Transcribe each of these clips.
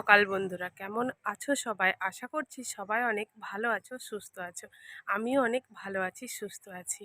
সকাল বন্ধুরা। কেমন আছো সবাই? আশা করছি সবাই অনেক ভালো আছো, সুস্থ আছো। আমিও অনেক ভালো আছি, সুস্থ আছি।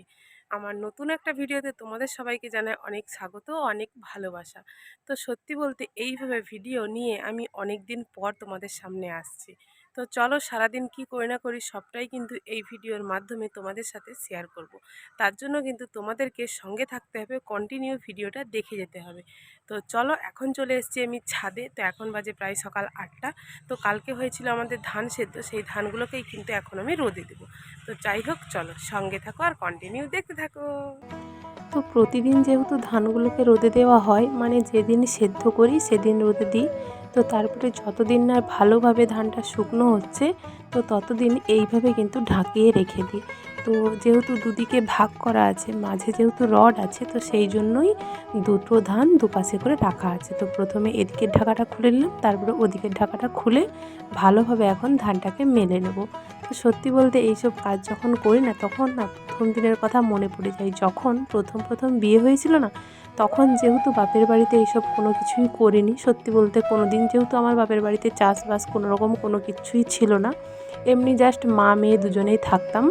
আমার নতুন একটা ভিডিওতে তোমাদের সবাইকে জানায় অনেক স্বাগত, অনেক ভালোবাসা। তো সত্যি বলতে, এইভাবে ভিডিও নিয়ে আমি অনেক দিন পর তোমাদের সামনে আসছি। তো চলো সারাদিন কি করি না করি সবটাই কিন্তু এই ভিডিওর মাধ্যমে তোমাদের সাথে শেয়ার করব। তার জন্য কিন্তু তোমাদেরকে সঙ্গে থাকতে হবে কন্টিনিউ ভিডিওটা দেখে যেতে হবে। তো চলো এখন চলে এসেছি আমি ছাদে, তো এখন বাজে প্রায় সকাল আটটা। তো কালকে হয়েছিল আমাদের ধান সেদ্ধ, সেই ধানগুলোকেই কিন্তু এখন আমি রোদে দেবো। তো যাই হোক, চলো সঙ্গে থাকো আর কন্টিনিউ দেখতে থাকো। তো প্রতিদিন যেহেতু ধানগুলোকে রোদে দেওয়া হয় মানে যেদিন সেদ্ধ করি সেদিন রোদে দিই। তো তারপরে যতদিন না ভালোভাবে ধানটা শুকনো হচ্ছে, তো ততদিন এইভাবে কিন্তু ঢাকিয়ে রেখে দিই। তো যেহেতু দুদিকে ভাগ করা আছে, মাঝে যেহেতু রড আছে, তো সেই জন্যই দুটো ধান দুপাশে করে রাখা আছে। তো প্রথমে এদিকের ঢাকাটা খুলে নিলাম, তারপরে ওদিকের ঢাকাটা খুলে ভালোভাবে এখন ধানটাকে মেলে নেব। তো সত্যি বলতে এইসব কাজ যখন করি না, তখন না প্রথম দিনের কথা মনে পড়ে যায়। যখন প্রথম প্রথম বিয়ে হয়েছিল না, তখন যেহেতু বাপের বাড়িতে এইসব কোনো কিছুই করিনি, সত্যি বলতে কোনো দিন যেহেতু আমার বাপের বাড়িতে চাষবাস কোনো রকম কোনো কিছুই ছিল না, এমনি জাস্ট মা, মেয়ে দুজনেই থাকতাম।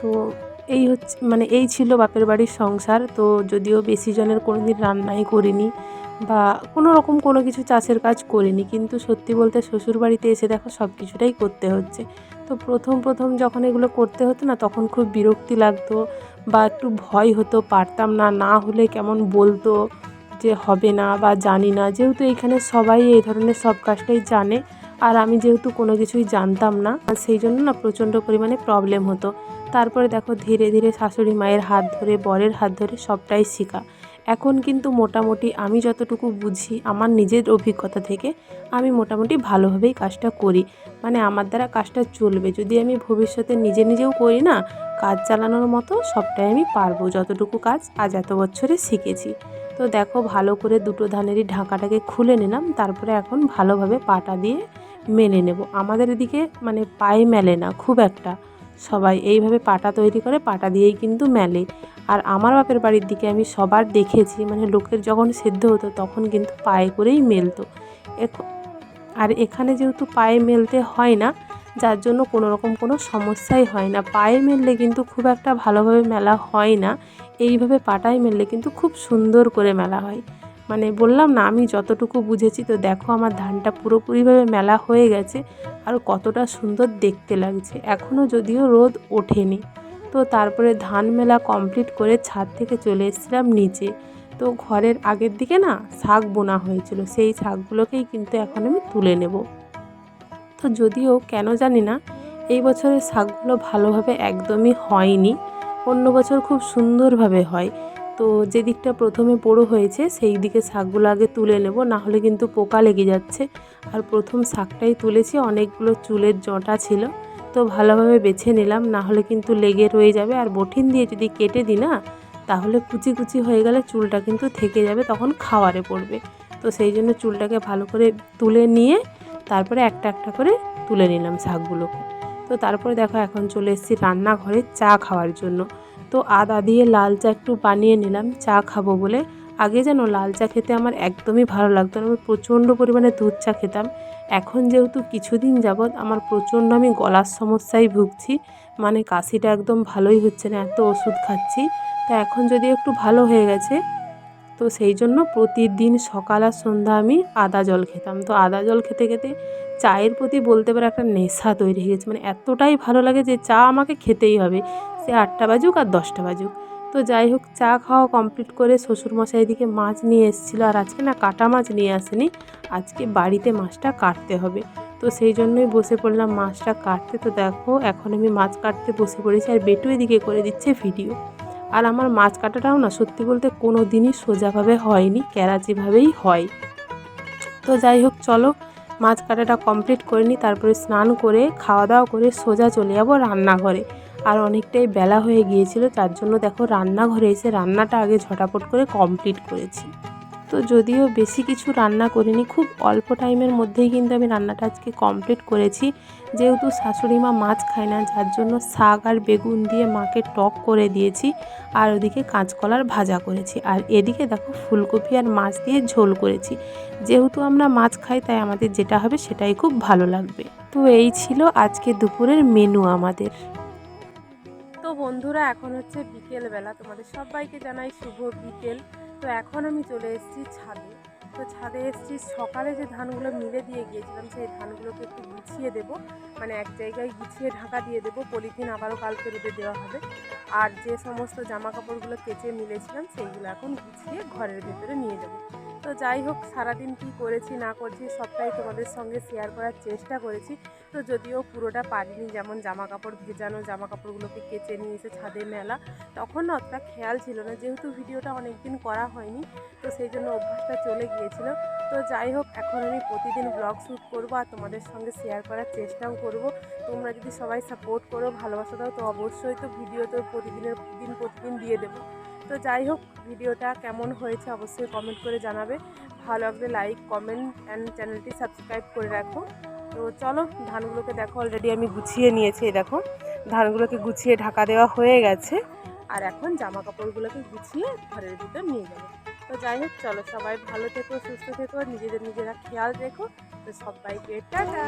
তো এই হচ্ছে মানে এই ছিল বাপের বাড়ির সংসার। তো যদিও বেশি জনের কোনো দিন রান্নাই করিনি বা কোনো রকম কোনো কিছু চাষের কাজ করিনি, কিন্তু সত্যি বলতে শ্বশুর বাড়িতে এসে দেখো সব কিছুটাই করতে হচ্ছে। তো প্রথম প্রথম যখন এগুলো করতে হতো না, তখন খুব বিরক্তি লাগতো বা একটু ভয় হতো, পারতাম না না হলে কেমন বলতো যে হবে না বা জানি না। যেহেতু এখানে সবাই এই ধরনের সব কাজটাই জানে আর আমি যেহেতু কোনো কিছুই জানতাম না সেই জন্য না প্রচণ্ড পরিমাণে প্রবলেম হতো। তারপরে দেখো ধীরে ধীরে শাশুড়ি মায়ের হাত ধরে, বরের হাত ধরে সবটাই শেখা। এখন কিন্তু মোটামুটি আমি যতটুকু বুঝি আমার নিজের অভিজ্ঞতা থেকে, আমি মোটামুটি ভালোভাবেই কাজটা করি। মানে আমার দ্বারা কাজটা চলবে। যদি আমি ভবিষ্যতে নিজে নিজেও করি না, কাজ চালানোর মতো সবটাই আমি পারব। যতটুকু কাজ আজ এত বছরে শিখেছি। তো দেখো ভালো করে দুটো ধানেরই ঢাকাটাকে খুলে নিলাম, তারপরে এখন ভালোভাবে পাটা দিয়ে মেলে নেব। আমাদের এদিকে মানে পায়ে মেলে না, খুব একটা। সবাই এইভাবে পাটা তৈরি করে, পাটা দিয়েই কিন্তু মেলে। আর আমার বাপের বাড়ির দিকে আমি সবার দেখেছি মানে লোকের যখন সেদ্ধ হতো তখন কিন্তু পায়ে করেই মেলতো। আর এখানে যেহেতু পায়ে মেলতে হয় না, যার জন্য কোনো রকম কোনো সমস্যাই হয় না। পায়ে মেললে কিন্তু খুব একটা ভালোভাবে মেলা হয় না। এইভাবে পাটায় মেললে কিন্তু খুব সুন্দর করে মেলা হয়। মানে বললাম না, আমি যতটুকু বুঝেছি তো দেখো আমার ধানটা পুরোপুরিভাবে মেলা হয়ে গেছে আর কতটা সুন্দর দেখতে লাগছে। এখনও যদিও রোদ ওঠেনি। তো তারপরে ধান মেলা কমপ্লিট করে ছাদ থেকে চলে এসেছিলাম নিচে। তো ঘরের আগের দিকে না শাক বোনা হয়েছিল, সেই শাকগুলোকেই কিন্তু এখন আমি তুলে নেব। তো যদিও, কেন জানি না, এই বছরের শাকগুলো ভালোভাবে একদমই হয়নি। অন্য বছর খুব সুন্দরভাবে হয়। তো যে দিকটা প্রথমে পোড়ো হয়েছে, সেই দিকে শাকগুলো আগে তুলে নেব না হলে কিন্তু পোকা লেগে যাচ্ছে। আর প্রথম শাকটাই তুলেছি, অনেকগুলো চুলের জটা ছিল। তো ভালোভাবে বেছে নিলাম না হলে কিন্তু লেগে রয়ে যাবে। আর বঠিন দিয়ে যদি কেটে দিই না, তাহলে কুচি কুচি হয়ে গেলে চুলটা কিন্তু থেকে যাবে, তখন খাওয়ারে পড়বে। তো সেই জন্য চুলটাকে ভালো করে তুলে নিয়ে, তারপরে একটা একটা করে তুলে নিলাম শাকগুলোকে। তো তারপরে দেখো, এখন চলে এসেছি রান্নাঘরে চা খাওয়ার জন্য। তো আদা দিয়ে লাল চা একটু বানিয়ে নিলাম, চা খাব বলে। আগে যেন লাল চা খেতে আমার একদমই ভালো লাগতো না, আমি প্রচণ্ড পরিমাণে দুধ চা খেতাম। এখন যেহেতু কিছুদিন যাবৎ আমার প্রচণ্ড আমি গলার সমস্যায় ভুগছি মানে কাশিটা একদম ভালোই হচ্ছে না, এত ওষুধ খাচ্ছি। তা এখন যদি একটু ভালো হয়ে গেছে, তো সেই জন্য প্রতিদিন সকাল আর সন্ধ্যা আমি আদা জল খেতাম। তো আদা জল খেতে খেতে চায়ের প্রতি বলতে পারে একটা নেশা তৈরি হয়ে গেছে মানে এতটাই ভালো লাগে যে চা আমাকে খেতেই হবে। সে আটটা বাজুক আর দশটা বাজুক। তো যাই হোক, চা খাওয়া কমপ্লিট করে শ্বশুরমশাই দিকে মাছ নিয়ে এসেছিল আর আজকে না কাটা মাছ নিয়ে আসেনি, আজকে বাড়িতে মাছটা কাটতে হবে। তো সেই জন্যই বসে পড়লাম মাছটা কাটতে। তো দেখো, এখন আমি মাছ কাটতে বসে পড়েছি আর বেটু এদিকে করে দিচ্ছে ভিডিও। আর আমার মাছ কাটাটাও না সত্যি বলতে কোনো দিনই সোজাভাবে হয়নি ক্যারাচিভাবেই হয়। তো যাই হোক, চলো মাছ কাটাটা কমপ্লিট করে নিই, তারপরে স্নান করে, খাওয়া দাওয়া করে সোজা চলে যাব রান্নাঘরে। আর অনেকটাই বেলা হয়ে গিয়েছিল, তার জন্য দেখো রান্নাঘরে এসে রান্নাটা আগে ঝটাপট করে কমপ্লিট করেছি। তো যদিও বেশি কিছু রান্না করিনি, খুব অল্প টাইমের মধ্যেই কিন্তু আমি রান্নাটা আজকে কমপ্লিট করেছি। যেহেতু শাশুড়ি মা মাছ খায় না, যার জন্য শাক আর বেগুন দিয়ে মাকে টক করে দিয়েছি আর ওদিকে কাঁচকলার ভাজা করেছি। আর এদিকে দেখো ফুলকপি আর মাছ দিয়ে ঝোল করেছি। যেহেতু আমরা মাছ খাই, তাই আমাদের যেটা হবে সেটাই খুব ভালো লাগবে। তো এই ছিল আজকে দুপুরের মেনু আমাদের। বন্ধুরা, এখন হচ্ছে বিকেলবেলা। তোমাদের সবাইকে জানাই শুভ বিকেল। তো এখন আমি চলে এসেছি ছাদে। তো ছাদে এসেছি, সকালে যে ধানগুলো মিলে দিয়ে গিয়েছিলাম, সেই ধানগুলোকে একটু গুছিয়ে দেব। মানে এক জায়গায় গুছিয়ে ঢাকা দিয়ে দেবো। পলিথিন আবারও কালকে রোদে দেওয়া হবে। আর যে সমস্ত জামা কাপড়গুলো কেচে মিলেছিলাম, সেইগুলো এখন গুছিয়ে ঘরের ভেতরে নিয়ে যাব। যাই হোক, সারাদিন কী করেছি, না করছি, সবটাই তোমাদের সঙ্গে শেয়ার করার চেষ্টা করেছি। তো যদিও পুরোটা পারিনি, যেমন জামা কাপড় ভেজানো জামা কাপড়গুলোকে কেচে নিয়ে এসে ছাদে মেলা, তখন না অতটা খেয়াল ছিল না, যেহেতু ভিডিওটা অনেক দিন করা হয়নি, তো সেই জন্য অভ্যাসটা চলে গিয়েছিল। তো যাই হোক, এখন আমি প্রতিদিন ব্লগ শ্যুট করব আর তোমাদের সঙ্গে শেয়ার করার চেষ্টাও করব। তোমরা যদি সবাই সাপোর্ট করো, ভালোবাসা দাও, তো অবশ্যই তো ভিডিও তো প্রতিদিনের, দিন প্রতিদিন দিয়ে দেবো। তো যাই হোক, ভিডিওটা কেমন হয়েছে অবশ্যই কমেন্ট করে জানাবে। ভালো লাগলে লাইক কমেন্ট অ্যান্ড চ্যানেলটি সাবস্ক্রাইব করে রাখো। তো চলো, ধানগুলোকে দেখো অলরেডি আমি গুছিয়ে নিয়েছি দেখো। ধানগুলোকে গুছিয়ে ঢাকা দেওয়া হয়ে গেছে। আর এখন জামা কাপড়গুলোকে গুছিয়ে ঘরের ভিতর নিয়ে যাব। তো যাই হোক, চলো সবাই ভালো থেকো, সুস্থ থেকো, নিজেদের নিজেরা খেয়াল রেখো। তো সবাইকে টাটা!